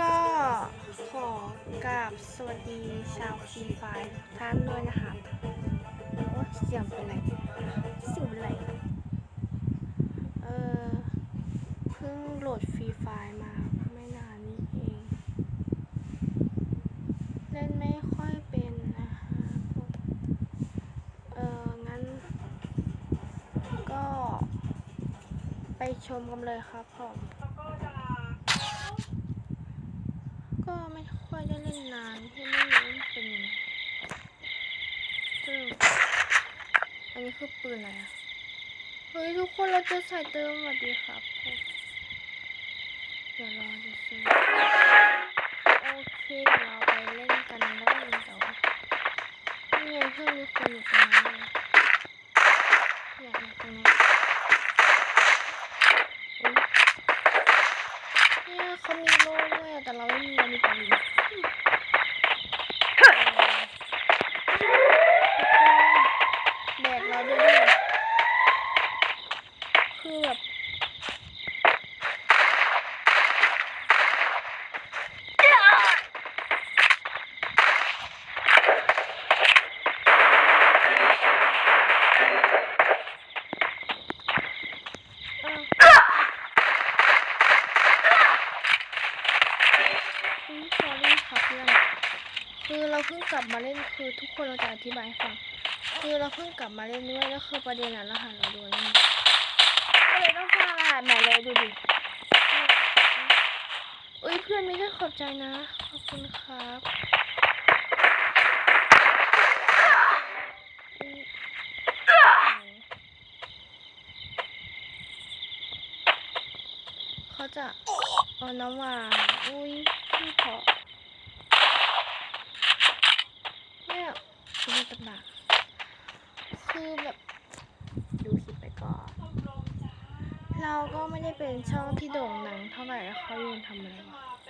ก็ขอกราบสวัสดีชาวฟรีไฟร์ท่านด้วยนะคะโอ้เสียงเป็นไรเสียงเป็นไรเออเพิ่งโหลดฟรีไฟร์มาไม่นานนี้เอง เล่นไม่ค่อยเป็นนะคะเอองั้น ก็ไปชมกันเลยครับผม ก็ไม่ค่ อยได้เล่นนานที่ไม่รู้มันเป็นซึ่งอันนี้คือปืนอะไรอะเฮ้ยทุกคนเราจะใส่เติมสวัสดีครับเดี๋ยวรอจะซื้อโอเคเดี๋ยวเราไปเล่นกันได้เลยแต่ว่านี่ไงเพื่อนมีคนอยู่ตรงนั้นเลยอยากมาตรงนี้นย เขามีโล่ด้วยแต่เราไม่มีเรามีแต่ลิงแบกเราด้วยดิคือแบบ อ้าวอุ๊ย sorry ครับเพื่อน คือเราเพิ่ง กลับมาเล่นคือทุกคนเราจะอธิบายให้ฟังคือเราเพิ่งกลับมาเล่นด้วยแล้วคือประเด็นอะรหัสเราโดนนี่ก็เลยต้องสร้างรหัสใหม่เลยดูดิอุ้ยเพื่อนไม่ได้ขอบใจนะ ขอบคุณครับเขาจะเอาน้ำหวาอุ้ยพี่เพาะเนี่ยคือมีตำบากคือแบบดูคลิปไปก่อนเราก็ไม่ได้เป็นช่องที่โด่งดังเท่าไหร่แล้วเขายังทำอะไรวะใ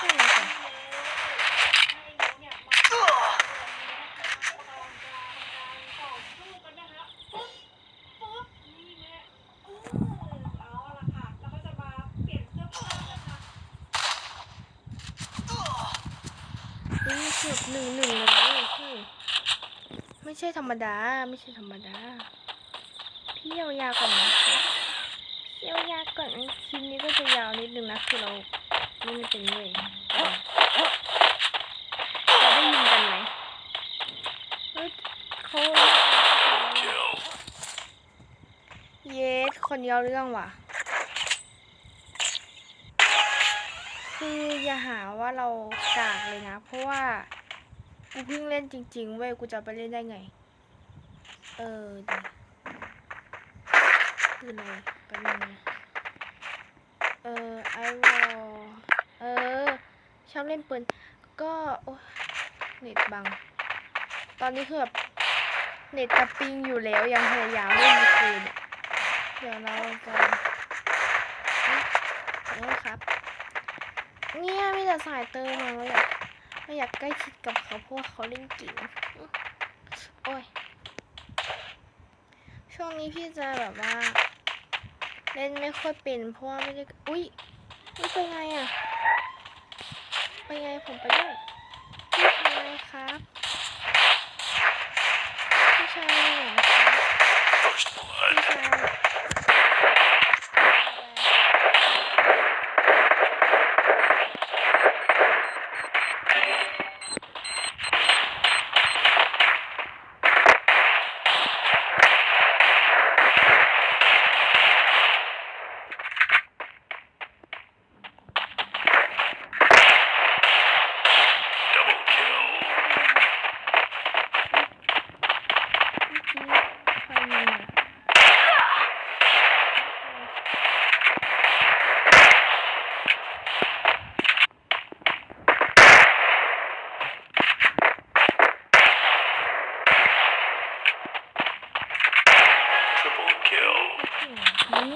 ช่แล้วจ้ะนี่เกือบหนึ่งหนึ่งเลยนะเฮ้ยไม่ ใช่ธรรมดา ไม่ใช่ธรรมดา พี่ยาวๆก่อนนะพี่ยาวๆก่อนคลิปนี้ก็จะยาวนิดนึงนะคือเราไม่ได้เป็นเลยเราได้ยินกันไหมเยเขาเยสคนเยวเรื่องว่ะ คืออย่าหาว่าเรากากเลยนะ เพราะว่า กูเพิ่งเล่นจริง ๆ เว้ย กูจะไปเล่นได้ไง เออดีปืนอะไรปืนอะไรเออไอวอลเออ ชอบเล่นปืน ก็โอ้เน็ตบัง ตอนนี้คือแบบเน็ตจะปิงอยู่แล้วยังพยายามเล่นปืนเดี๋ยวเราจะเอ๊ะขอโทษครับ เนี่ยมีแต่สายเติมมาเราอยากเราอยากใกล้ชิดกับเขาเพราะว่าเขาเล่นเก่งโอ้ย ช่วงนี้พี่จะแบบว่า เล่นไม่ค่อยเป็นเพราะว่าไม่ได้อุ้ยนี่ไปไงอะไปไงผมไปด้วยพี่ชายครับพี่ชายพี่ชายเ Double kill. มื่อกี้ใครยิงอะ Triple kill. โอ้โห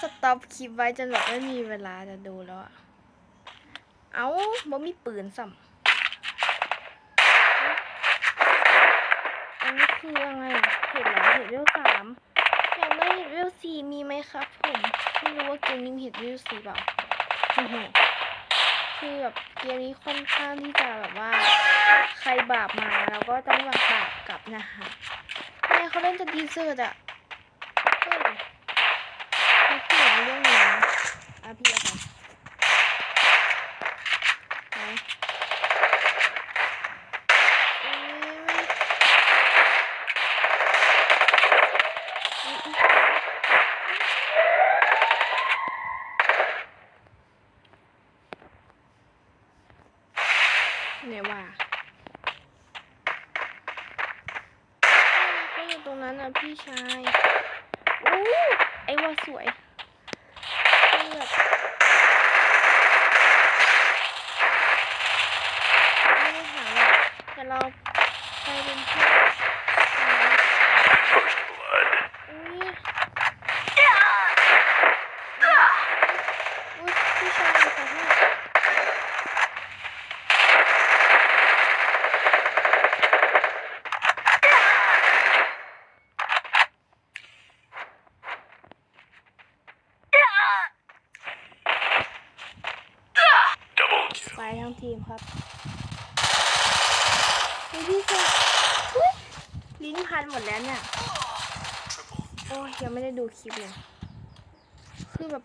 สต็อป คลิปไว้จนแบบไม่มีเวลาจะดูแล้วอะเอาบ่มีปืนสัมคืออะไรอะเห็ดเหรอเห็ดเวลสามอยากได้เห็ดเวลสี่มีไหมครับผมไม่รู้ว่าเกมนี้มีเห็ดเวลสี่เปล่าอื้อหือคือแบบเกมนี้ค่อนข้างที่จะแบบว่า ใครบาปมาเราก็ต้องแบบบาปกลับนะคะแม่เขาเล่นจะดีเซอร์ตอะเฮ้ยเขาเขียนเรื่องนี้นะ อะพี่เอาไปไหนเอ้ยอุ๊ยอุ๊ยเนี่ยว่าขาอยู่ตรงนั้นอะพี่ชาย อู้ไอ้ว่าสวยเลือดไม่ได้ถามหรอกแต่เราไปเป็นเพื่อน First blood. อุ้ยอุ้ยพี่ชายขอโทษ Double ไป kill. ทั้งทีมครับอุ้ยพี่ชายอุ๊ยลิ้นพันหมดแล้วเนี่ย Triple โอ้ยยังไม่ได้ดูคลิปเลย คือแบบ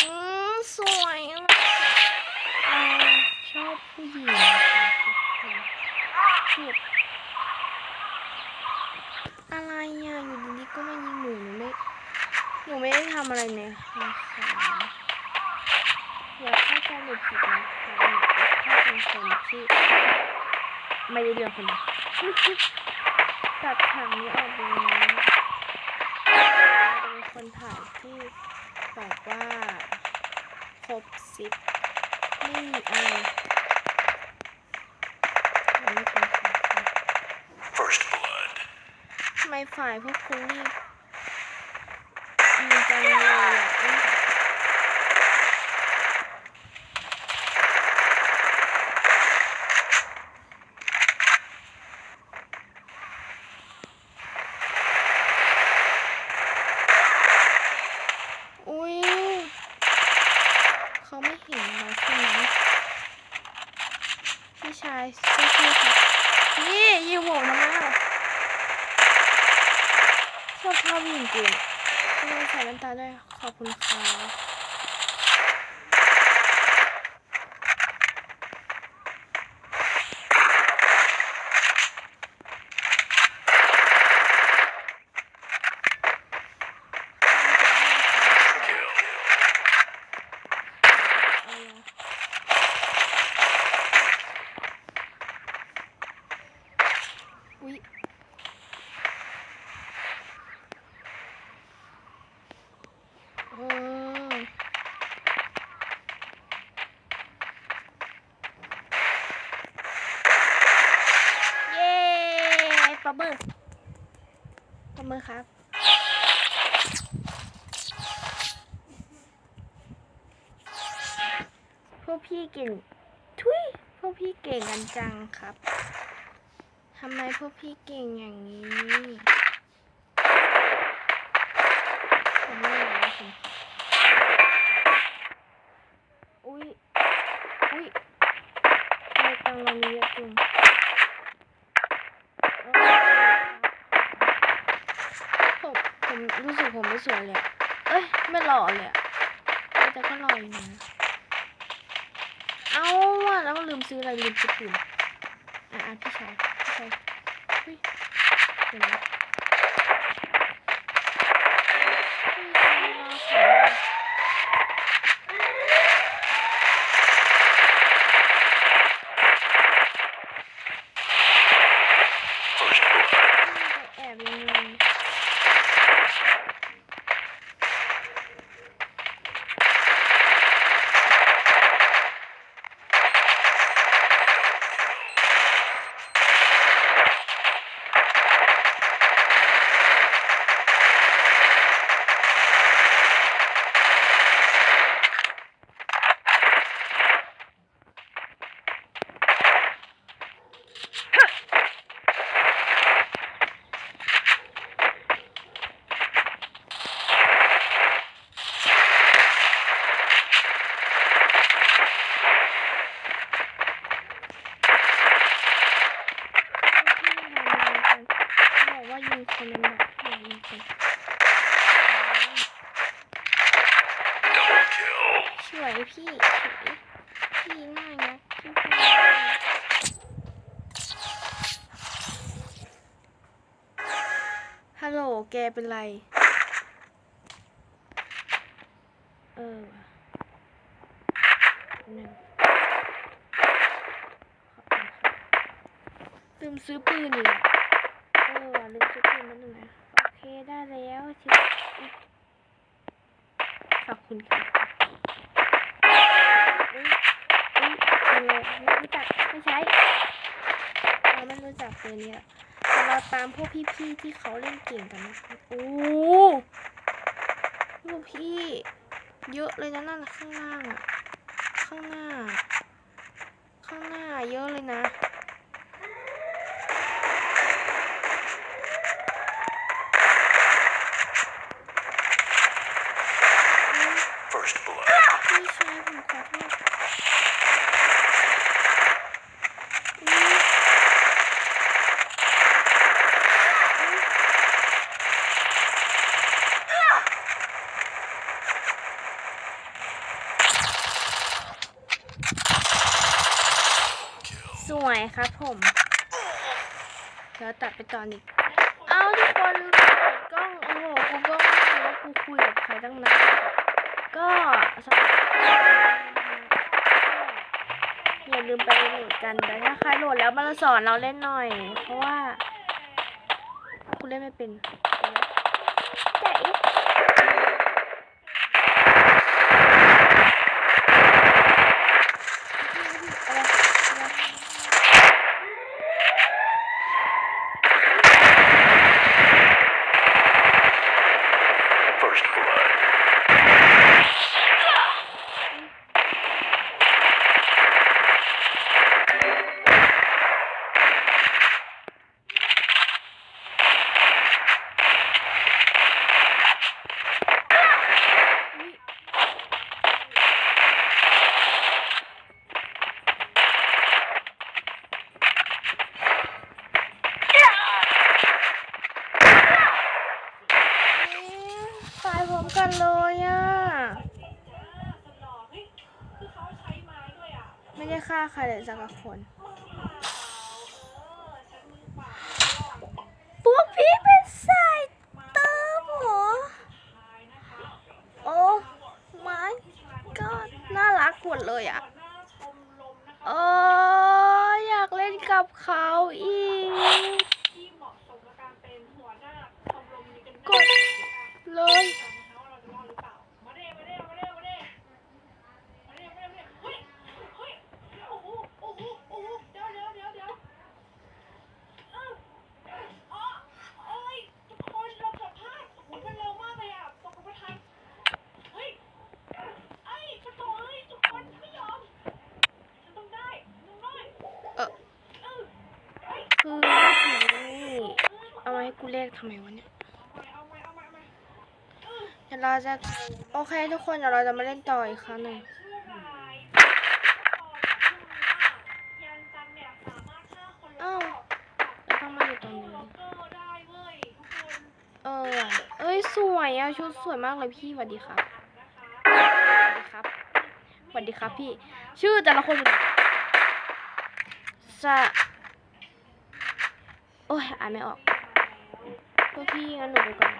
อืมสวยอะเราชอบผู้หญิงคืออะไรอะอยู่ดีๆก็มายิงหนูหนูไม่หนูไม่ได้ทำอะไรเลยค่ะอย่าเข้าใจหนูผิดนะคะหนูแค่เป็นคนที่ไม่ได้เรื่องคนเดียวตัดฉากนี้ออกไป เลยเป็นคนถ่ายที่แบบว่าครบซิปไม่มีอะไรอันนี้เป็นของใคร First blood. ทำไมฝ่ายพวกคุณนี่มีจังเลยอะอุ๊ยอุ้ยเขาไม่เห็นเราใช่ไหมพี่ชาย สู้ๆครับนี่ยิงหมทำไมอะชอบชอบจริงๆไม่ต้องใส่แว่นตาด้วยขอบคุณครับเอาละอุ๊ย อืมเย้ ปะเบอร์ปะเบอครับ พวกพี่เก่ง ทุยพวกพี่เก่งกันจังครับ ทำไมพวกพี่เก่งอย่างนี้ สวยเลย เอ้ย ไม่หล่อเลยแต่ก็หล่ออยู่นะเอาว่ะแล้วก็ลืมซื้ออะไรลืมซื้อปืนอะอะพี่ชายพี่ชายเฮ้ยเดี๋ยวนะ สวยพี่สวยพี่น่ารักพี่พูดฮัลโหลแกเป็นไร เออหนึ่งลืมซื้อปืนอีกอะเออว่ะลืมซื้อปืนมาหนึ่งนะโอเคได้แล้วชิขอบ คุณค่ะไม่รู้จักไม่ใช้เราไม่รู้จักตัวเนี้ยเราตามพวกพี่ๆที่เขาเล่นเก่งกันนะคะโอ้พวกพี่ เยอะเลยนะนั่นข้างล่าง ข้างหน้า ข้างหน้าเยอะเลยนะ First blood. พี่ชายผมขอโทษอุ๊ยอุ๊ย สวยครับผมแล้วตัดไปตอนนี้ เอาทุกคนเปิดกล้อง โอ้โหกูก็ไม่รู้ว่ากูคุยกับใครตั้งนานก็สำหรับอย่าลืมไปโหลดกันแต่ถ้าใครโหลดแล้วมาสอนเราเล่นหน่อย เพราะว่ากูเล่นไม่เป็นแต่อะไรอะไร First blood. อุ๊ยเอ๊ะตายพร้อมกันเลยอะ ไม่ได้ฆ่า ใครเลยสักคน พวกพี่เป็นสายเติมเหรอ โอ้ my god น่ารักหมดเลยอะเอออยากเล่นกับเขาอีก กดเลย คือนี่เอามาให้กูเล ขทำไมวะเนี่ยเดี๋ยวเราจะโอเคทุกคนเดี๋ยวเราจะมาเล่นต่ออีกครั้งหนึ่งอ้าวแล้วต้องมาอยู่ตรงนี้เออเอ้ยสวยอะชุดสวยมากเลยพี่สวัสดีครับสวัสดีครับสวัสดีครับพี่ ชื่อแต่ละคนอยู่ไหนสะโอ้ยอ่านไม่ออก กพี่งั้นหนูไปก่อน